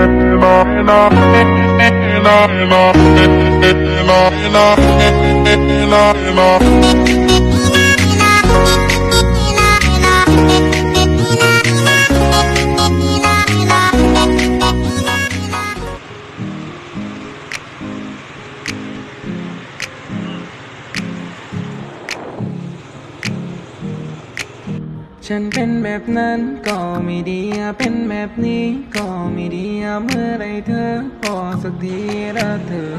Enough, enough, enough, enough, enough. ฉันเป็นแบบนั้นก็ไม่ดีอะเป็นแบบนี้ก็ไม่ดีอะเมื่อไรเธอพอสักทีละเธอ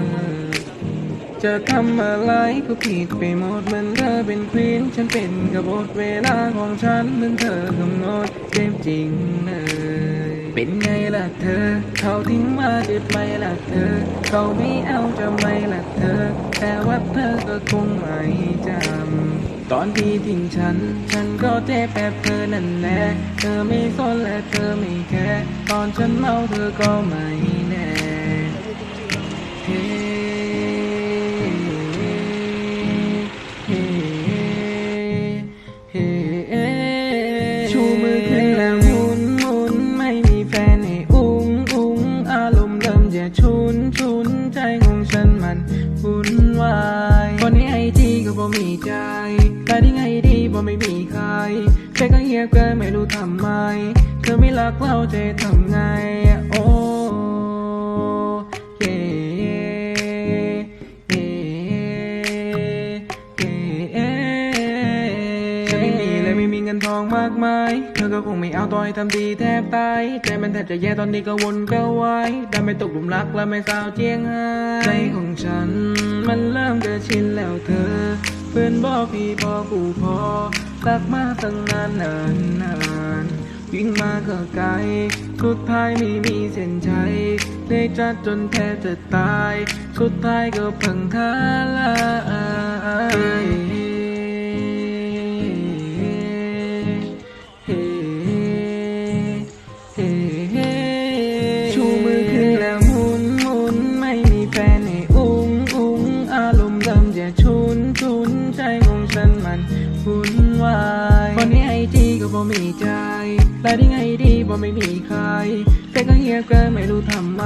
จะทำอะไรก็ผิดไปหมดเหมือนเธอเป็นควีนฉันเป็นกบฏเวลาของฉันเหมือนเธอกำหนดเจ็บจริงเลยเป็นไงล่ะเธอ เขาทิ้งมาเจ็บไหมล่ะเธอ เขาไม่เอาจะไหมล่ะเธอ แต่ว่าเธอก็คงไม่จำ ตอนที่ทิ้งฉัน ฉันก็เจ็บแบบเธอนั่นแหละเธอไม่สนและเธอไม่แคร์ตอนฉันเมาเธอก็ไม่แน่เฮ้เฮ้เฮ้ชูมือขึ้นแล้วหมุนหมุนไม่มีแฟนให้อุ้งอุ้งอารมณ์เริ่มจะชุนชุนใจของฉันมันวุ่นวายคนในไอจีก็บ่มีใจ ใจก็เงียบเกินไม่รู้ทำไม เธอไม่รักเราจะทำไง โอ้เย่เย่เย่เย่ฉันไม่มีเลยไม่มีเงินทองมากมาย เธอก็คงไม่เอาต่อให้ทำดีแทบตาย ใจมันแทบจะแย่ตอนนี้ก็วนก็วายได้ไม่ตกหลุมรักและไม่สาวเจียงไห้ใจของฉัน มันเริ่มจะชินแล้วเธอ เพื่อนบอกพี่พอกูพอ รักมาตั้งนานนานนานวิ่งมาก็ไกล สุดท้ายไม่มีเส้นชัยในจัดจนแทบจะตาย สุดท้ายก็พังทลายายคนนี้ไอจีก็บ่มีใจและที่ไงดีบ่ไม่มีใคร แต่ก็เงียบเกินไม่รู้ทำไม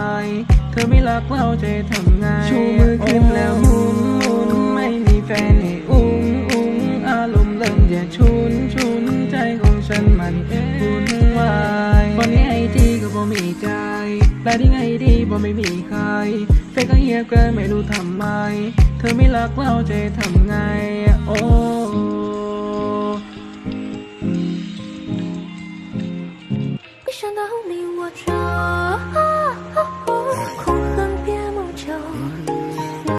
เธอไม่รักเราจะทำไง ชูมือขึ้นแล้วหมุนหมุนไม่มีแฟนให้อุ้งอุ้งอารมณ์เริ่มจะชุนชุนใจของฉันมันวุ่นวายคนนี้ไอจีก็บ่มีใจและที่ไงดีบ่ไม่มีใคร แต่ก็เงียบเกินไม่รู้ทำไม เธอไม่รักเราจะทำไง โอ้ 我这。